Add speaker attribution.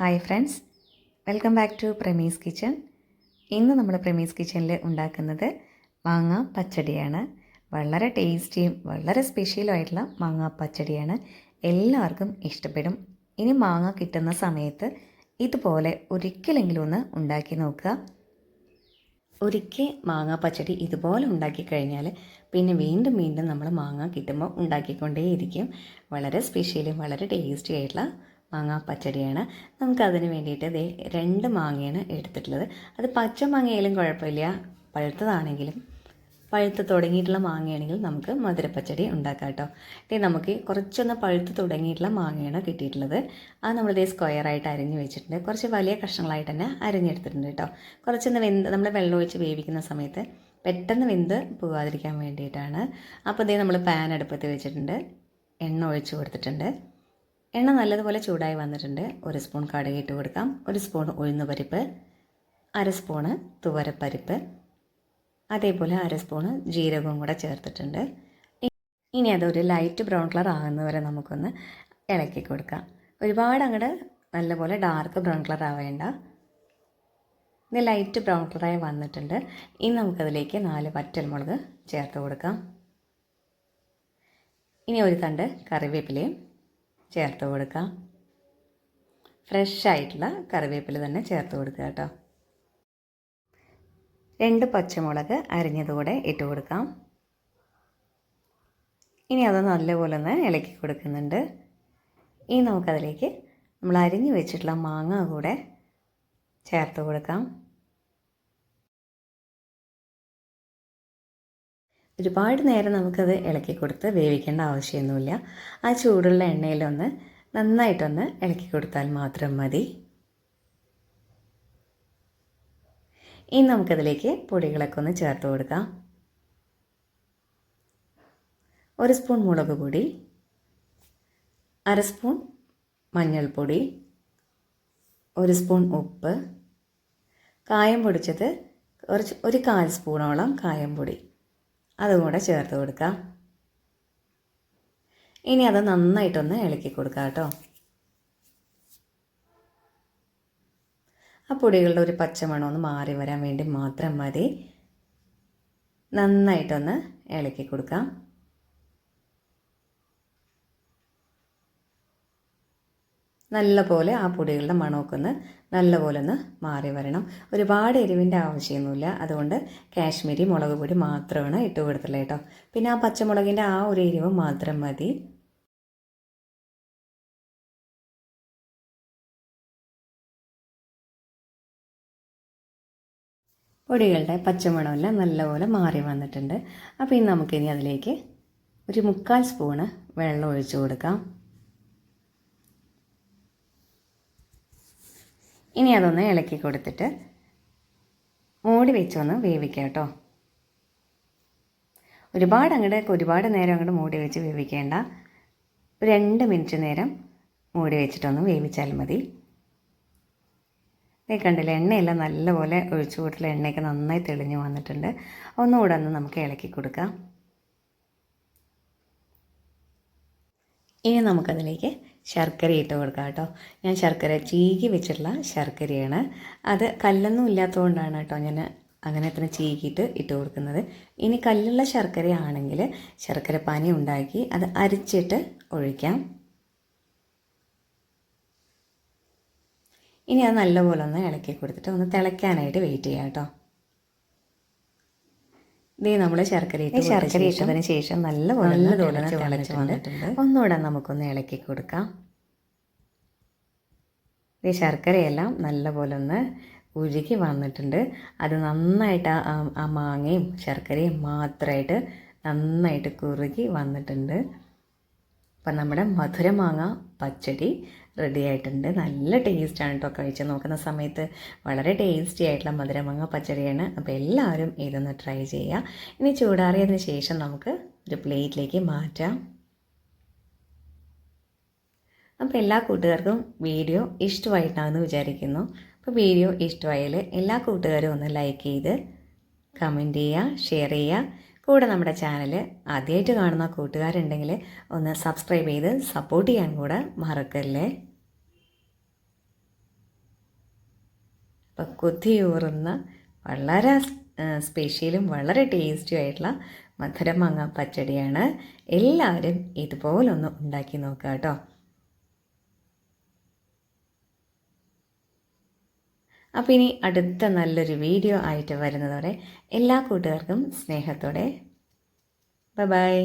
Speaker 1: Hi friends. Welcome back to Pramee's kitchen. ഇന്ന് നമ്മൾ പ്രമീസ് കിച്ചണിൽ ഉണ്ടാക്കുന്നത് മാങ്ങ പച്ചടിയാണ്. വളരെ ടേസ്റ്റിയും വളരെ സ്പെഷ്യലും ആയിട്ടുള്ള മാങ്ങ പച്ചടിയാണ്. എല്ലാവർക്കും ഇഷ്ടപ്പെടും. ഇനി മാങ്ങ കിട്ടുന്ന സമയത്ത് ഇതുപോലെ ഒരിക്കലെങ്കിലും ഒന്ന് ഉണ്ടാക്കി നോക്കുക. ഒരിക്കൽ മാങ്ങ പച്ചടി ഇതുപോലെ ഉണ്ടാക്കി കഴിഞ്ഞാൽ പിന്നെ വീണ്ടും വീണ്ടും നമ്മൾ മാങ്ങ കിട്ടുമ്പോൾ ഉണ്ടാക്കിക്കൊണ്ടേയിരിക്കും. വളരെ സ്പെഷ്യലും വളരെ ടേസ്റ്റി ആയിട്ടുള്ള മാങ്ങ പച്ചടിയാണ് നമുക്കതിന് വേണ്ടിയിട്ട് ദേ രണ്ട് മാങ്ങയാണ് എടുത്തിട്ടുള്ളത്. അത് പച്ച മാങ്ങയായാലും കുഴപ്പമില്ല. പഴുത്തതാണെങ്കിലും പഴുത്ത് തുടങ്ങിയിട്ടുള്ള മാങ്ങയാണെങ്കിൽ നമുക്ക് മധുരപ്പച്ചടി ഉണ്ടാക്കാം കേട്ടോ ഇതേ നമുക്ക് കുറച്ചൊന്ന് പഴുത്ത് തുടങ്ങിയിട്ടുള്ള മാങ്ങയാണ് കിട്ടിയിട്ടുള്ളത്. അത് നമ്മളിതേ സ്ക്വയറായിട്ട് അരിഞ്ഞ് വെച്ചിട്ടുണ്ട്. കുറച്ച് വലിയ കഷ്ണങ്ങളായിട്ട് തന്നെ അരിഞ്ഞെടുത്തിട്ടുണ്ട് കേട്ടോ. കുറച്ചൊന്ന് വെന്ത് നമ്മൾ വെള്ളം ഒഴിച്ച് വേവിക്കുന്ന സമയത്ത് പെട്ടെന്ന് വെന്ത് പോവാതിരിക്കാൻ വേണ്ടിയിട്ടാണ്. അപ്പോൾ ഇതേ നമ്മൾ പാൻ അടുപ്പത്ത് വെച്ചിട്ടുണ്ട്. എണ്ണ ഒഴിച്ച് കൊടുത്തിട്ടുണ്ട്. എണ്ണ നല്ലതുപോലെ ചൂടായി വന്നിട്ടുണ്ട്. ഒരു സ്പൂൺ കടുക് ഇട്ട് കൊടുക്കാം. ഒരു സ്പൂൺ ഉഴുന്ന് പരിപ്പ്. അര സ്പൂണ് തുവരപ്പരിപ്പ്. അതേപോലെ അര സ്പൂണ് ജീരകവും കൂടെ ചേർത്തിട്ടുണ്ട്. ഇനി അതൊരു ലൈറ്റ് ബ്രൗൺ കളർ ആകുന്നവരെ നമുക്കൊന്ന് ഇളക്കി കൊടുക്കാം. ഒരുപാട് അങ്ങോട്ട് നല്ലപോലെ ഡാർക്ക് ബ്രൗൺ കളർ ആവേണ്ട. ഇത് ലൈറ്റ് ബ്രൗൺ കളറായി വന്നിട്ടുണ്ട്. ഇനി നമുക്കതിലേക്ക് നാല് പറ്റൽമുളക് ചേർത്ത് കൊടുക്കാം. ഇനി ഒരു തണ്ട് കറിവേപ്പിലയും ചേർത്ത് കൊടുക്കാം. ഫ്രഷ് ആയിട്ടുള്ള കറിവേപ്പില തന്നെ ചേർത്ത് കൊടുക്കുക കേട്ടോ. രണ്ട് പച്ചമുളക് അരിഞ്ഞതുകൂടെ ഇട്ട് കൊടുക്കാം. ഇനി അത് നല്ലപോലെ ഒന്ന് ഇളക്കി കൊടുക്കുന്നുണ്ട്. ഇനി നമുക്കതിലേക്ക് നമ്മൾ അരിഞ്ഞു വെച്ചിട്ടുള്ള മാങ്ങ കൂടെ ചേർത്ത് കൊടുക്കാം. ഒരുപാട് നേരം നമുക്കത് ഇളക്കി കൊടുത്ത് വേവിക്കേണ്ട ആവശ്യമൊന്നുമില്ല. ആ ചൂടുള്ള എണ്ണയിലൊന്ന് നന്നായിട്ടൊന്ന് ഇളക്കി കൊടുത്താൽ മാത്രം മതി. ഇനി നമുക്കതിലേക്ക് പൊടികളൊക്കെ ഒന്ന് ചേർത്ത് കൊടുക്കാം. ഒരു സ്പൂൺ മുളക് പൊടി അര സ്പൂൺ മഞ്ഞൾപ്പൊടി ഒരു സ്പൂൺ ഉപ്പ് കായം പൊടിച്ചത് കുറച്ച് ഒരു കാൽ സ്പൂണോളം കായം പൊടി. അതും കൂടെ ചേർത്ത് കൊടുക്കാം. ഇനി അത് നന്നായിട്ടൊന്ന് ഇളക്കി കൊടുക്കാം കേട്ടോ. ആ പൊടികളുടെ ഒരു പച്ചമണം ഒന്ന് മാറി വരാൻ വേണ്ടി മാത്രം മതി. നന്നായിട്ടൊന്ന് ഇളക്കി കൊടുക്കാം. നല്ലപോലെ ആ പൊടികളുടെ മണമൊക്കെ ഒന്ന് നല്ലപോലെ ഒന്ന് മാറി വരണം. ഒരുപാട് എരിവിന്റെ ആവശ്യമൊന്നുമില്ല. അതുകൊണ്ട് കാശ്മീരി മുളക് പൊടി മാത്രമാണ് ഇട്ട് കൊടുത്തുള്ളത് കേട്ടോ. പിന്നെ ആ പച്ചമുളകിന്റെ ആ ഒരു എരിവ് മാത്രം മതി. പൊടികളുടെ പച്ചമണമെല്ലാം നല്ലപോലെ മാറി വന്നിട്ടുണ്ട്. അപ്പോൾ ഇനി നമുക്കിനി അതിലേക്ക് ഒരു മുക്കാൽ സ്പൂണ് വെള്ളം ഒഴിച്ചു കൊടുക്കാം. ഇനി അതൊന്ന് ഇളക്കി കൊടുത്തിട്ട് മൂടി വെച്ചൊന്ന് വേവിക്കാം കേട്ടോ. ഒരുപാട് അങ്ങോട്ട് ഒരുപാട് നേരം അങ്ങോട്ട് മൂടി വെച്ച് വേവിക്കേണ്ട. രണ്ട് മിനിറ്റ് നേരം മൂടി വെച്ചിട്ടൊന്ന് വേവിച്ചാൽ മതി. കണ്ടില്ല എണ്ണയെല്ലാം നല്ലപോലെ ഒഴിച്ചു കൂട്ടുള്ള എണ്ണയൊക്കെ നന്നായി തെളിഞ്ഞു വന്നിട്ടുണ്ട്. ഒന്നുകൂടെ ഒന്ന് നമുക്ക് ഇളക്കി കൊടുക്കാം. ഇനി നമുക്കതിലേക്ക് ശർക്കര ഇട്ട് കൊടുക്കാം കേട്ടോ. ഞാൻ ശർക്കര ചീകി വെച്ചിട്ടുള്ള ശർക്കരയാണ്. അത് കല്ലൊന്നും ഇല്ലാത്തതുകൊണ്ടാണ് കേട്ടോ ഞാൻ അങ്ങനെ തന്നെ ചീകിയിട്ട് ഇട്ട് കൊടുക്കുന്നത്. ഇനി കല്ലുള്ള ശർക്കരയാണെങ്കിൽ ശർക്കര പനി ഉണ്ടാക്കി അത് അരിച്ചിട്ട് ഒഴിക്കാം. ഇനി അത് നല്ലപോലെ ഒന്ന് ഇളക്കി കൊടുത്തിട്ട് ഒന്ന് തിളയ്ക്കാനായിട്ട് വെയിറ്റ് ചെയ്യാം കേട്ടോ. ഇതേ നമ്മൾ ശർക്കര ഇട്ട് ശർക്കര ഇട്ടതിന് ശേഷം നല്ല തിളച്ച് വന്നിട്ടുണ്ട്. ഒന്നുകൂടെ നമുക്കൊന്ന് ഇളക്കി കൊടുക്കാം. ഈ ശർക്കരയെല്ലാം നല്ലപോലെ ഒന്ന് ഉരുകി വന്നിട്ടുണ്ട്. അത് നന്നായിട്ട് ആ മാങ്ങയും ശർക്കരയും മാത്രമായിട്ട് നന്നായിട്ട് കുറുകി വന്നിട്ടുണ്ട്. അപ്പം നമ്മുടെ മധുരമാങ്ങ പച്ചടി റെഡി ആയിട്ടുണ്ട്. നല്ല ടേസ്റ്റാണ് കേട്ടോ കഴിച്ച് നോക്കുന്ന സമയത്ത് വളരെ ടേസ്റ്റി ആയിട്ടുള്ള മധുരമാങ്ങ പച്ചടിയാണ്. അപ്പോൾ എല്ലാവരും ഇതൊന്ന് ട്രൈ ചെയ്യുക ഇനി ചൂടാറിയതിന് ശേഷം നമുക്ക് ഒരു പ്ലേറ്റിലേക്ക് മാറ്റാം. അപ്പോൾ എല്ലാ കൂട്ടുകാർക്കും വീഡിയോ ഇഷ്ടമായിട്ടാണെന്ന് വിചാരിക്കുന്നു. അപ്പോൾ വീഡിയോ ഇഷ്ടമായാൽ എല്ലാ കൂട്ടുകാരും ഒന്ന് ലൈക്ക് ചെയ്ത് കമന്റ് ചെയ്യുക ഷെയർ ചെയ്യുക കൂടെ നമ്മുടെ ചാനൽ ആദ്യമായിട്ട് കാണുന്ന കൂട്ടുകാരുണ്ടെങ്കിൽ ഒന്ന് സബ്സ്ക്രൈബ് ചെയ്ത് സപ്പോർട്ട് ചെയ്യാൻ കൂടെ മറക്കല്ലേ? അപ്പോൾ കൊത്തിയൂറുന്ന വളരെ സ്പെഷ്യലും വളരെ ടേസ്റ്റിയും ആയിട്ടുള്ള മധുരമാങ്ങ പച്ചടിയാണ് എല്ലാവരും ഇതുപോലൊന്ന് ഉണ്ടാക്കി നോക്കുക കേട്ടോ അപ്പോൾ ഇനി അടുത്ത നല്ലൊരു വീഡിയോ ആയിട്ട് വരുന്നതോടെ എല്ലാ കൂട്ടുകാർക്കും സ്നേഹത്തോടെ. ബൈ